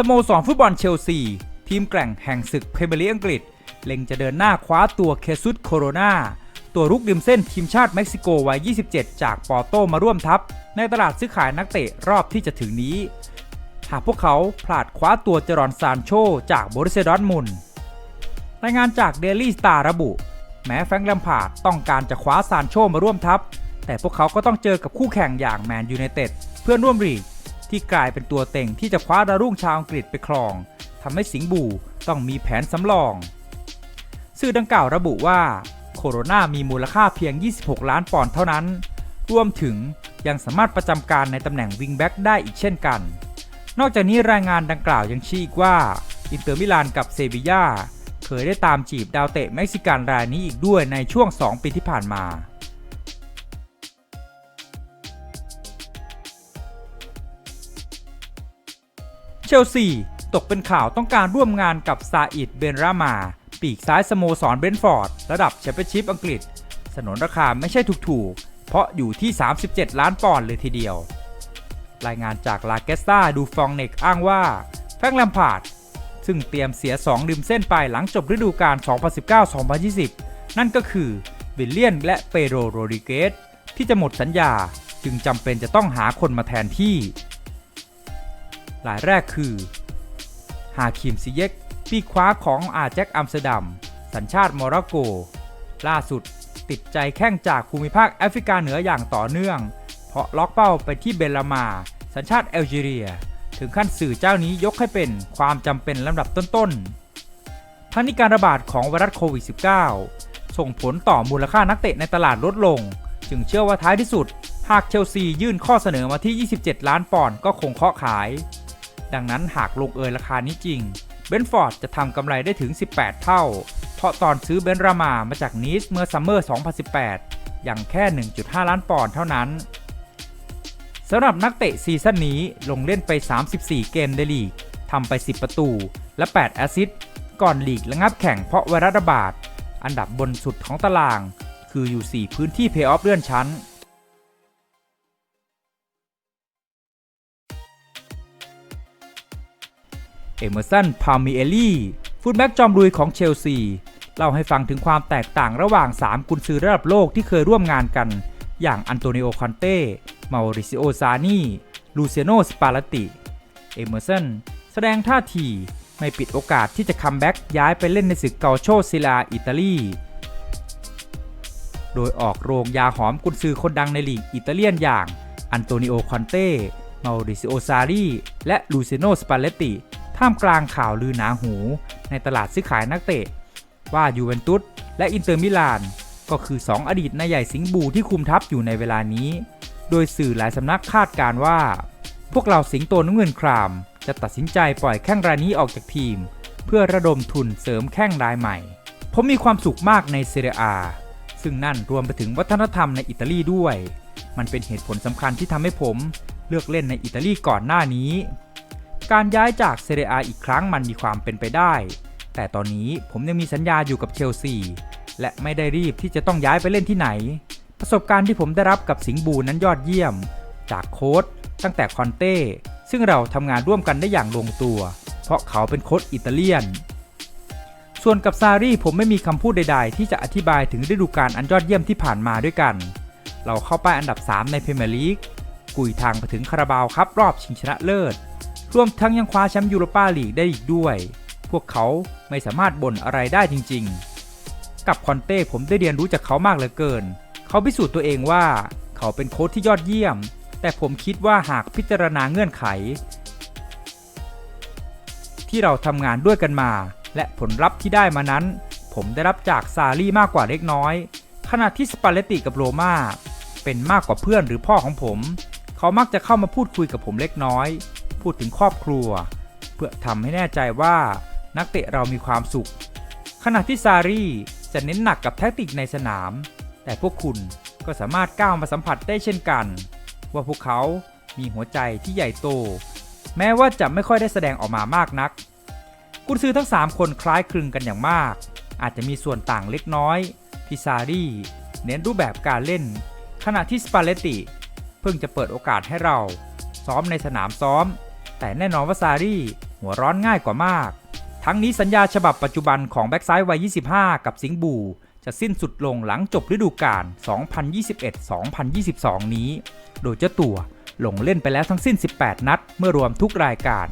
สโมสรฟุตบอลเชลซี ทีมแกร่งแห่งศึกพรีเมียร์ลีกอังกฤษ เล็งจะเดินหน้าคว้าตัวเคซุสโคโรนาตัวรุกริมเส้นทีมชาติเม็กซิโกวัย 27 จากปอร์โตมาร่วมทัพ ในตลาดซื้อขายนักเตะรอบที่จะถึงนี้ หากพวกเขาพลาดคว้าตัวเจรอนซานโช จากโบริเซดอร์มุนรายงานจากเดลี่สตาร์ระบุ แม้แฟรงค์แลมพาร์ดต้องการจะคว้าซานโชมาร่วมทัพ แต่พวกเขาก็ต้องเจอกับคู่แข่งอย่างแมนยูไนเต็ดเพื่อนร่วมลีก ที่กลายเป็นตัวเต็งที่จะคว้าดาวรุ่งชาวอังกฤษไปครองทำให้สิงห์บูต้องมีแผนสำรอง สื่อดังกล่าวระบุว่า โคโรนามีมูลค่าเพียง 26 ล้านปอนด์เท่านั้น รวมถึงยังสามารถประจำการในตำแหน่งวิงแบ็กได้อีกเช่นกัน นอกจากนี้รายงานดังกล่าวยังชี้อีกว่า อินเตอร์มิลานกับเซบีย่าเคยได้ตามจีบดาวเตะเม็กซิกันรายนี้อีกด้วยในช่วง 2 ปีที่ผ่านมา เชลซีตกเป็นข่าวต้องการร่วมงานกับซาอิดเบนรามา ปีกซ้ายสโมสรเบนท์ฟอร์ด ระดับแชมเปี้ยนชิพอังกฤษ สนนราคาไม่ใช่ถูกๆ เพราะอยู่ที่ 37 ล้านปอนด์เลยทีเดียว รายงานจากลาเกสตาดูฟองเนกอ้างว่า แฟรงค์แลมพาร์ดซึ่งเตรียมเสีย 2 ริมเส้นไปหลังจบฤดูกาล 2019-2020 นั่นก็คือวิลเลียนและเปโรโรดิเกสที่จะหมดสัญญาจึงจำเป็นจะต้องหาคนมาแทนที่ รายแรกคือฮาคิมซิเยกปีกขวาของอาแจ็คอัมสเตอร์ดัม สัญชาติโมร็อกโก ล่าสุดติดใจแข้งจากภูมิภาคแอฟริกาเหนืออย่างต่อเนื่อง เพราะล็อกเป้าไปที่เบลลามา สัญชาติแอลจีเรีย ถึงขั้นสื่อเจ้านี้ยกให้เป็นความจำเป็นลำดับต้นๆ ทั้งนี้การระบาดของไวรัสโควิด -19 ส่งผลต่อมูลค่านักเตะในตลาดลดลง จึงเชื่อว่าท้ายที่สุด หากเชลซียื่นข้อเสนอมาที่ 27 ล้านปอนด์ก็คงเคาะขาย ดังนั้นหากลงเอยราคานี้จริง เบนฟอร์ดจะทำกำไรได้ถึง 18 เท่า เพราะตอนซื้อเบนรามามาจากนีสเมื่อซัมเมอร์ 2018 อย่างแค่ 1.5 ล้านปอนด์เท่านั้นสำหรับนักเตะซีซั่นนี้ลงเล่นไป 34 เกมในลีกทำไป 10 ประตู และ 8 แอสซิสต์ก่อนลีกระงับแข่งเพราะไวรัสระบาด อันดับบนสุดของตาราง คืออยู่ 4 พื้นที่เพย์ออฟเลื่อนชั้น เอเมอร์สัน พามิเอลลี่ฟุตแบ็กจอมลุยของเชลซี เล่าให้ฟังถึงความแตกต่างระหว่าง 3 กุนซือระดับโลกที่เคยร่วมงานกัน อย่างอันโตนิโอคอนเต้มาริซิโอ ซานีลูเซียโน สปาลติ เอเมอร์สัน แสดงท่าทีไม่ปิดโอกาสที่จะคัมแบ็กย้ายไปเล่นในศึกเกาโชซิลาอิตาลี โดยออกโรงยาหอมกุนซือคนดังในลีกอิตาเลียนอย่างอันโตนิโอ คอนเต้มาริซิโอ ซารีและลูเซียโน สปาเลตติ ท่ามกลางข่าวลือหนาหูในตลาดซื้อขายนักเตะ ว่ายูเวนตุสและอินเตอร์มิลาน ก็คือ 2 อดีตนายใหญ่สิงห์บูที่คุมทัพอยู่ในเวลานี้ โดยสื่อหลายสำนักคาดการว่า พวกเราสิงโตน้ำเงินคราม จะตัดสินใจปล่อยแข้งรายนี้ออกจากทีม เพื่อระดมทุนเสริมแข้งรายใหม่ ผมมีความสุขมากในเซเรียอาซึ่งนั่นรวมไปถึงวัฒนธรรมในอิตาลีด้วย มันเป็นเหตุผลสำคัญที่ทำให้ผมเลือกเล่นในอิตาลีก่อนหน้านี้ การย้ายจากเซเรียอีกครั้งมันมีความเป็นไปได้ แต่ตอนนี้ผมยังมีสัญญาอยู่กับเชลซี และไม่ได้รีบที่จะต้องย้ายไปเล่นที่ไหน ประสบการณ์ที่ผมได้รับกับสิงห์บูนั้นยอดเยี่ยม จากโค้ชตั้งแต่คอนเต้ ซึ่งเราทำงานร่วมกันได้อย่างลงตัว เพราะเขาเป็นโค้ชอิตาเลียน ส่วนกับซารีผมไม่มีคำพูดใด ๆ ที่จะอธิบายถึงฤดูกาลอันยอดเยี่ยมที่ผ่านมาด้วยกัน เราเข้าไปอันดับ 3 ในพรีเมียร์ลีกกุยทางไปถึงคาราบาวครับรอบชิงชนะเลิศ รวมทั้งยังคว้าแชมป์ยูโรปาลีกได้อีกด้วย พวกเขาไม่สามารถบ่นอะไรได้จริง ๆ กับคอนเต้ผมได้เรียนรู้จากเขามากเหลือเกิน เขาพิสูจน์ตัวเองว่า เขาเป็นโค้ชที่ยอดเยี่ยม แต่ผมคิดว่าหากพิจารณาเงื่อนไข ที่เราทำงานด้วยกันมา และผลลัพธ์ที่ได้มานั้น ผมได้รับจากซารี่มากกว่าเล็กน้อย ขณะที่สปาเลตติกับโรมาเป็นมากกว่าเพื่อนหรือพ่อของผม เขามักจะเข้ามาพูดคุยกับผมเล็กน้อย พูดถึงครอบครัว เพื่อทำให้แน่ใจว่านักเตะเรามีความสุข ขณะที่ซารีจะเน้นหนักกับแทคติกในสนาม แต่พวกคุณก็สามารถก้าวมาสัมผัสได้เช่นกัน ว่าพวกเขามีหัวใจที่ใหญ่โต แม้ว่าจะไม่ค่อยได้แสดงออกมามากนัก กุนซือทั้ง 3 คนคล้ายคลึงกันอย่างมาก อาจจะมีส่วนต่างเล็กน้อยที่ซารีเน้นรูปแบบการเล่น ขณะที่สปาเลตติเพิ่งจะเปิดโอกาสให้เรา ซ้อมในสนามซ้อม แต่แน่นอนว่าซารีหัวร้อนง่ายกว่ามาก ทั้งนี้สัญญาฉบับปัจจุบันของแบ็กซ้ายวัย 25 กับสิงห์บูจะสิ้นสุดลงหลังจบฤดูกาล 2021-2022 นี้ โดยเจ้าตัวลงเล่นไปแล้วทั้งสิ้น 18 นัด เมื่อรวมทุกรายการ